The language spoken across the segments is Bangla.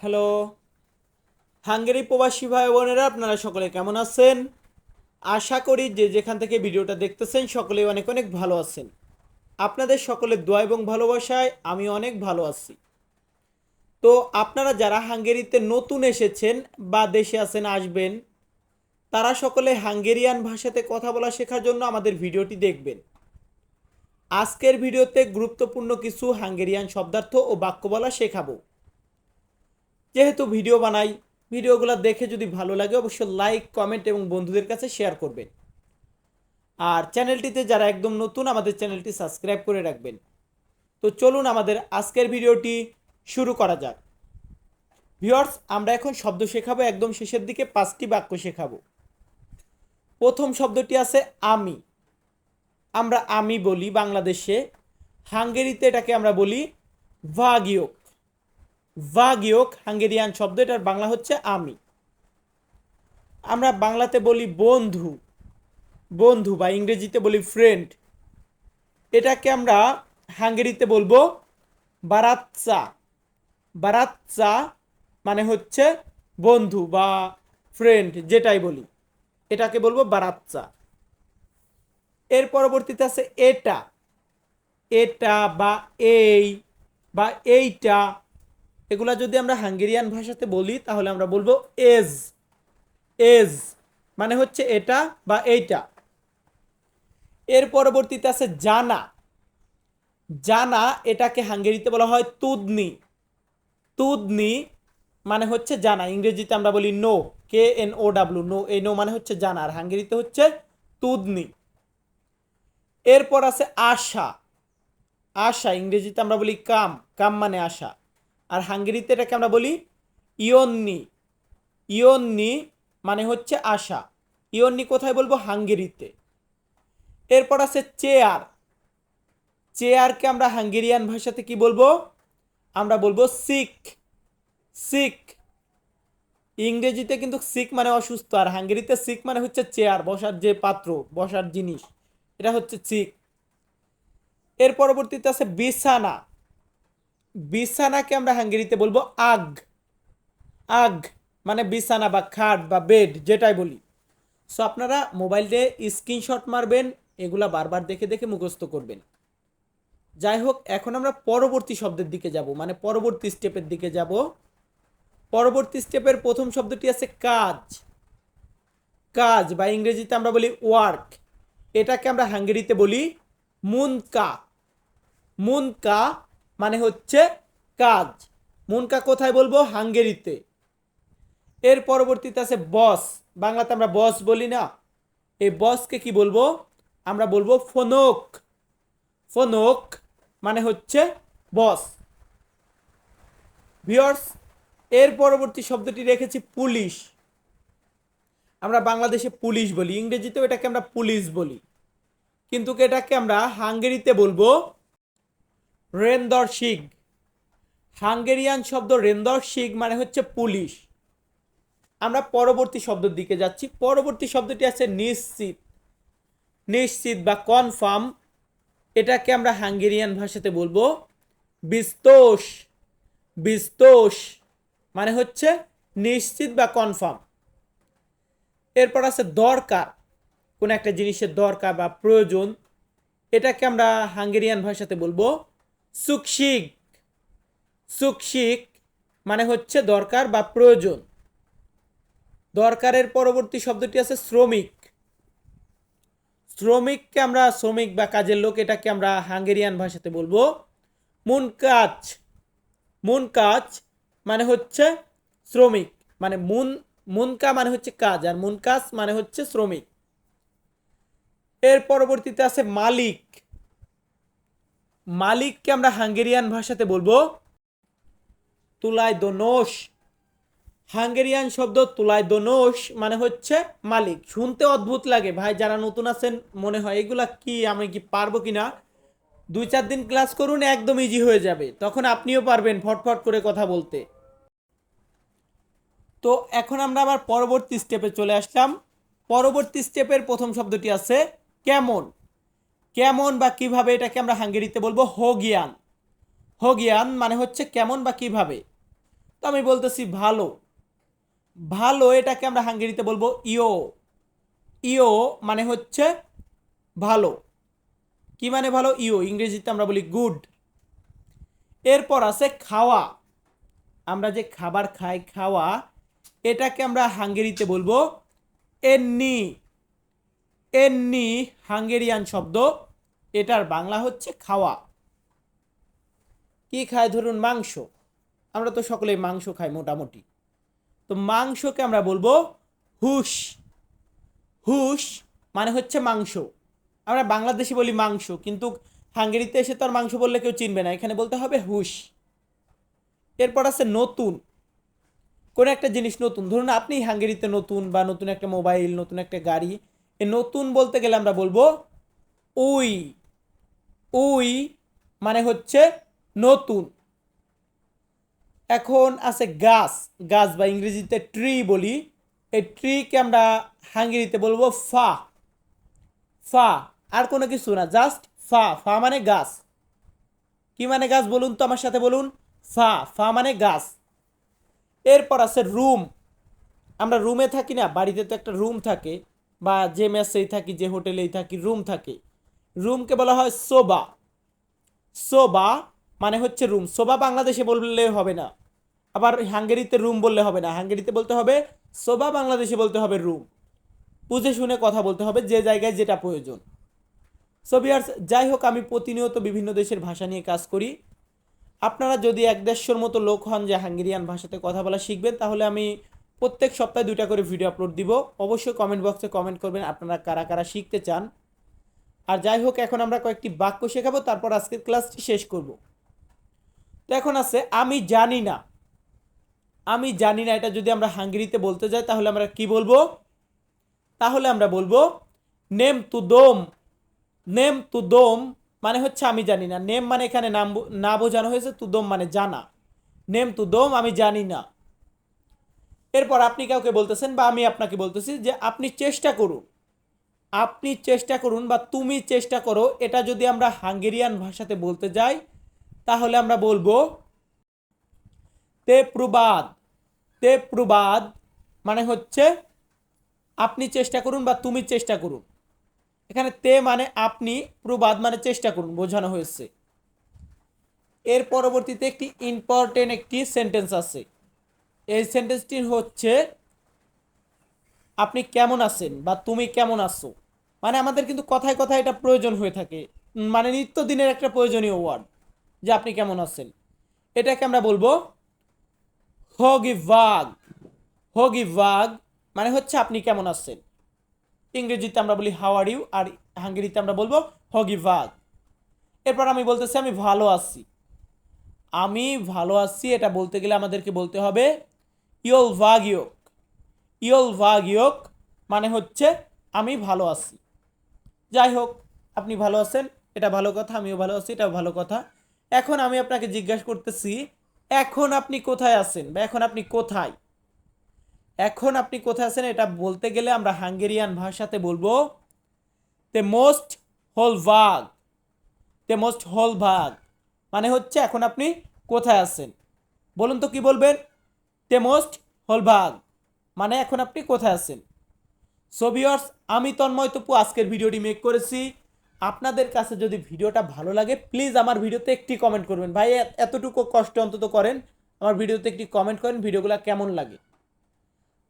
হ্যালো। হাঙ্গেরি প্রবাসী ভাই বোনেরা আপনারা সকলে কেমন আছেন? আশা করি যে যেখান থেকে ভিডিওটা দেখতেছেন, সকলেই অনেক অনেক ভালো আছেন। আপনাদের সকলের দোয়া এবং ভালোবাসায় আমি অনেক ভালো আছি। তো আপনারা যারা হাঙ্গেরিতে নতুন এসেছেন বা দেশে আছেন, আসবেন, তারা সকলে হাঙ্গেরিয়ান ভাষাতে কথা বলা শেখার জন্য আমাদের ভিডিওটি দেখবেন। আজকের ভিডিওতে গুরুত্বপূর্ণ কিছু হাঙ্গেরিয়ান শব্দার্থ ও বাক্য বলা শেখাবো। যেহেতু ভিডিও বানাই, ভিডিওগুলো দেখে যদি ভালো লাগে অবশ্যই লাইক, কমেন্ট এবং বন্ধুদের কাছে শেয়ার করবেন। আর চ্যানেলটিতে যারা একদম নতুন, আমাদের চ্যানেলটি সাবস্ক্রাইব করে রাখবেন। তো চলুন আমাদের আজকের ভিডিওটি শুরু করা যাক। ভিউয়ার্স, আমরা এখন শব্দ শেখাবো, একদম শেষের দিকে পাঁচটি বাক্য শেখাবো। প্রথম শব্দটি আছে আমি। আমরা আমি বলি বাংলাদেশে। হাঙ্গেরিতে এটাকে আমরা বলি ভাগিয়োক। ভাগিয়োক হাঙ্গেরিয়ান শব্দ, এটার বাংলা হচ্ছে আমি। আমরা বাংলাতে বলি বন্ধু বন্ধু বা ইংরেজিতে বলি ফ্রেন্ড এটাকে আমরা হাঙ্গেরিতে বলব বারাচ্চা বারাচ্চা মানে হচ্ছে বন্ধু বা ফ্রেন্ড যেটাই বলি। এটাকে বলব বারাচ্চা এর পরবর্তীতে আছে এটা। এটা বা এই বা এইটা। এগুলা যদি আমরা হাঙ্গেরিয়ান ভাষাতে বলি, তাহলে আমরা বলব এজ। এজ মানে হচ্ছে এটা বা এইটা। এর পরবর্তীতে আছে জানা। জানা এটাকে হাঙ্গেরিতে বলা হয় তুদনি। তুদনি মানে হচ্ছে জানা। ইংরেজিতে আমরা বলি know, K N O W know, এই নো মানে হচ্ছে জানা। আর হাঙ্গেরিতে হচ্ছে তুদনি। এরপর আছে আশা। আশা, ইংরেজিতে আমরা বলি কাম। কাম মানে আশা। আর হাঙ্গেরিতে এটাকে আমরা বলি ইয়ন্নি। ইয়ন্নি মানে হচ্ছে আশা। ইয়ন্নি কোথায় বলব? হাঙ্গেরিতে। এরপর আছে চেয়ার। চেয়ারকে আমরা হাঙ্গেরিয়ান ভাষাতে কি বলব? আমরা বলব সিক সিক ইংরেজিতে কিন্তু সিক মানে অসুস্থ, আর হাঙ্গেরিতে সিক মানে হচ্ছে চেয়ার, বসার যে পাত্র, বসার জিনিস। এটা হচ্ছে সিক এর পরবর্তীতে আছে বিছানা। বিছানাকে আমরা হাঙ্গেরিতে বলব আগ। আগ মানে বিছানা বা খাট বা বেড, যেটাই বলি। সো আপনারা মোবাইল স্ক্রিনশট মারবেন, এগুলা বারবার দেখে দেখে মুখস্থ করবেন। যাই হোক, এখন আমরা পরবর্তী শব্দের দিকে যাব মানে পরবর্তী স্টেপের দিকে যাব। পরবর্তী স্টেপের প্রথম শব্দটি আছে কাজ। কাজ, বা ইংরেজিতে আমরা বলি ওয়ার্ক। এটাকে আমরা হাঙ্গেরিতে বলি মুনকা। মুনকা মানে হচ্ছে কাজ। মুনকা কোথায় বলব? হাঙ্গেরিতে। এর পরবর্তীতে আছে বস। বাংলাতে আমরা বস বলি না। এই বসকে কি বলব? আমরা বলব ফোনক। ফোনক মানে হচ্ছে বস। ভিওর্স এর পরবর্তী শব্দটি রেখেছি পুলিশ। আমরা বাংলাদেশে পুলিশ বলি, ইংরেজিতেও এটাকে আমরা পুলিশ বলি। কিন্তু এটাকে আমরা হাঙ্গেরিতে বলব রেন্দর শিগ হাঙ্গেরিয়ান শব্দ রেন্দর শিগ মানে হচ্ছে পুলিশ। আমরা পরবর্তী শব্দের দিকে যাচ্ছি। পরবর্তী শব্দটি আছে নিশ্চিত। নিশ্চিত বা কনফার্ম এটাকে আমরা হাঙ্গেরিয়ান ভাষাতে বলব বিস্তোষ। বিস্তোষ মানে হচ্ছে নিশ্চিত বা কনফার্ম এরপর আছে দরকার। কোনো একটা জিনিসের দরকার বা প্রয়োজন, এটাকে আমরা হাঙ্গেরিয়ান ভাষাতে বলব সুকশিক সুকশিক মানে হচ্ছে দরকার বা প্রয়োজন। দরকারের পরবর্তী শব্দটি আছে শ্রমিক। শ্রমিককে আমরা শ্রমিক বা কাজের লোক এটাকে আমরা হাঙ্গেরিয়ান ভাষাতে বলব মুন কাজ মুন কাজ মানে হচ্ছে শ্রমিক মানে মুন, মুনকা মানে হচ্ছে কাজ আর মুন কাজ মানে হচ্ছে শ্রমিক। এর পরবর্তীতে আছে মালিক। মালিককে আমরা হাঙ্গেরিয়ান ভাষাতে বলব তুলায় দোনোস হাঙ্গেরিয়ান শব্দ তুলায় দোনোস মানে হচ্ছে মালিক। শুনতে অদ্ভুত লাগে। ভাই, যারা নতুন আছেন, মনে হয় এগুলা কি, আমি কি পারব কি না দুই চার দিন ক্লাস করুন, একদম ইজি হয়ে যাবে। তখন আপনিও পারবেন ফটফট করে কথা বলতে। তো এখন আমরা আবার পরবর্তী স্টেপে চলে আসলাম। পরবর্তী স্টেপের প্রথম শব্দটি আছে কেমন? কেমন বা কীভাবে এটাকে আমরা হাঙ্গেরিতে বলব হোগিয়ান। হোগিয়ান মানে হচ্ছে কেমন বা কীভাবে? তো আমি বলতেছি ভালো। ভালো এটাকে আমরা হাঙ্গেরিতে বলব ইও ইও মানে হচ্ছে ভালো। কি মানে ভালো? ইও ইংরেজিতে আমরা বলি গুড। এরপর আছে খাওয়া। আমরা যে খাবার খাই, খাওয়া, এটাকে আমরা হাঙ্গেরিতে বলব এন্নি। এন্নি হাঙ্গেরিয়ান শব্দ। এটার বাংলা হচ্ছে খাওয়া। কি খায়? ধরুন মাংস। আমরা তো সকলেই মাংস খাই মোটামুটি। তো মাংসকে আমরা বলব হুশ। হুশ মানে হচ্ছে মাংস। আমরা বাংলাদেশে বলি মাংস, কিন্তু হাঙ্গেরিতে এসে তো আর মাংস বললে কেউ চিনবে না। এখানে বলতে হবে হুশ। এরপর আছে নতুন। কোনো একটা জিনিস নতুন। ধরুন আপনি হাঙ্গেরিতে নতুন বা নতুন একটা মোবাইল, নতুন একটা গাড়ি, এ নতুন বলতে গেলে আমরা বলব উই। উই মানে হচ্ছে নতুন। এখন আছে গাছ। গাছ বা ইংরেজিতে ট্রি বলি। এই ট্রিকে আমরা হাঙ্গেরিতে বলব ফা। ফা। আর কোনো কিছু না জাস্ট ফা। ফা মানে গাছ। কি মানে গাছ বলুন তো আমার সাথে বলুন? ফা। ফা মানে গাছ। এরপর আছে রুম আমরা রুমে থাকি না, বাড়িতে তো একটা রুম থাকে, বা যে মেসেই থাকি, যে হোটেলেই থাকি রুম থাকে। রুমকে বলা হয় সোবা। সোবা মানে হচ্ছে রুম। সোবা বাংলাদেশে বললে হবে না। আবার হাঙ্গেরিতে রুম বললে হবে না। হাঙ্গেরিতে বলতে হবে, সোবা বাংলাদেশে বলতে হবে রুম। বুঝে শুনে কথা বলতে হবে যে জায়গায় যেটা প্রয়োজন। সো যাই হোক, আমি প্রতিনিয়ত বিভিন্ন দেশের ভাষা নিয়ে কাজ করি। আপনারা যদি এক দেড়শোর মতো লোক হন যে হাঙ্গেরিয়ান ভাষাতে কথা বলা শিখবেন, তাহলে আমি প্রত্যেক সপ্তাহে দুইটা করে ভিডিও আপলোড দিব। অবশ্যই কমেন্ট বক্সে কমেন্ট করবেন আপনারা কারা কারা শিখতে চান। আর যাই হোক, এখন আমরা কয়েকটি বাক্য শেখাবো, তারপর আজকের ক্লাসটি শেষ করব। তো এখন আছে, আমি জানি না। আমি জানি না, এটা যদি আমরা হাঙ্গেরিতে বলতে যাই, তাহলে আমরা কি বলব? তাহলে আমরা বলব, নেম তু দোম। নেম তু দোম মানে হচ্ছে আমি জানি না। নেম মানে এখানে নাম না বোঝানো হয়েছে, তু দোম মানে জানা। নেম তু দোম, আমি জানি না। এরপর আপনি কাউকে বলতেছেন বা আমি আপনাকে বলতেছি যে আপনি চেষ্টা করুন। আপনি চেষ্টা করুন বা তুমি চেষ্টা করো, এটা যদি আমরা হাঙ্গেরিয়ান ভাষাতে বলতে যাই, তাহলে আমরা বলব তে প্রবাদ তে প্রবাদ মানে হচ্ছে আপনি চেষ্টা করুন বা তুমি চেষ্টা করুন। এখানে তে মানে আপনি, প্রবাদ মানে চেষ্টা করুন, বোঝানো হয়েছে। এর পরবর্তীতে একটি ইম্পর্টেন্ট একটি সেন্টেন্স আছে। এই সেন্টেন্সটি হচ্ছে আপনি কেমন আছেন বা তুমি কেমন আছো? মানে আমাদের কিন্তু কথায় কথায় এটা প্রয়োজন হয়ে থাকে। মানে নিত্যদিনের একটা প্রয়োজনীয় ওয়ার্ড যে আপনি কেমন আছেন। এটাকে আমরা বলব হগি ভাগ। হগি ভাগ মানে হচ্ছে আপনি কেমন আছেন। ইংরেজিতে আমরা বলি হাওয়ার ইউ আর হাঙ্গেরিতে আমরা বলব হগি ভাগ। এরপর আমি বলতেছি, আমি ভালো আছি। আমি ভালো আছি, এটা বলতে গেলে আমাদেরকে বলতে হবে ইয়ল ভাগ ইয়োক ইয়ল ভাগ ইয়োক মানে হচ্ছে আমি ভালো আছি। যাই হোক, আপনি ভালো আছেন, এটা ভালো কথা, আমিও ভালো আছি এটা ভালো কথা। এখন আমি আপনাকে জিজ্ঞাসা করতেছি, এখন আপনি কোথায় আছেন বা এখন আপনি কোথায়? এখন আপনি কোথায় আছেন এটা বলতে গেলে আমরা হাঙ্গেরিয়ান ভাষাতে বলব তে মোস্ট হোল ভাগ তে মোস্ট হোল ভাগ। মানে হচ্ছে এখন আপনি কোথায় আছেন? বলুন তো কি বলবেন? তে মোস্ট হোল ভাগ। মানে এখন আপনি কোথায় আছেন? সো ভিওর্স আমি তন্ময় তপু, আজকের ভিডিওটি মেক করেছি। আপনাদের কাছে যদি ভিডিওটা ভালো লাগে প্লিজ আমার ভিডিওতে একটি কমেন্ট করবেন। ভাই এতটুকু কষ্ট অন্তত করেন, আমার ভিডিওতে একটি কমেন্ট করেন, ভিডিওগুলো কেমন লাগে।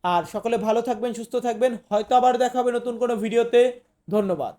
আর সকলে ভালো থাকবেন, সুস্থ থাকবেন। হয়তো আবার দেখা হবে নতুন কোনো ভিডিওতে। ধন্যবাদ।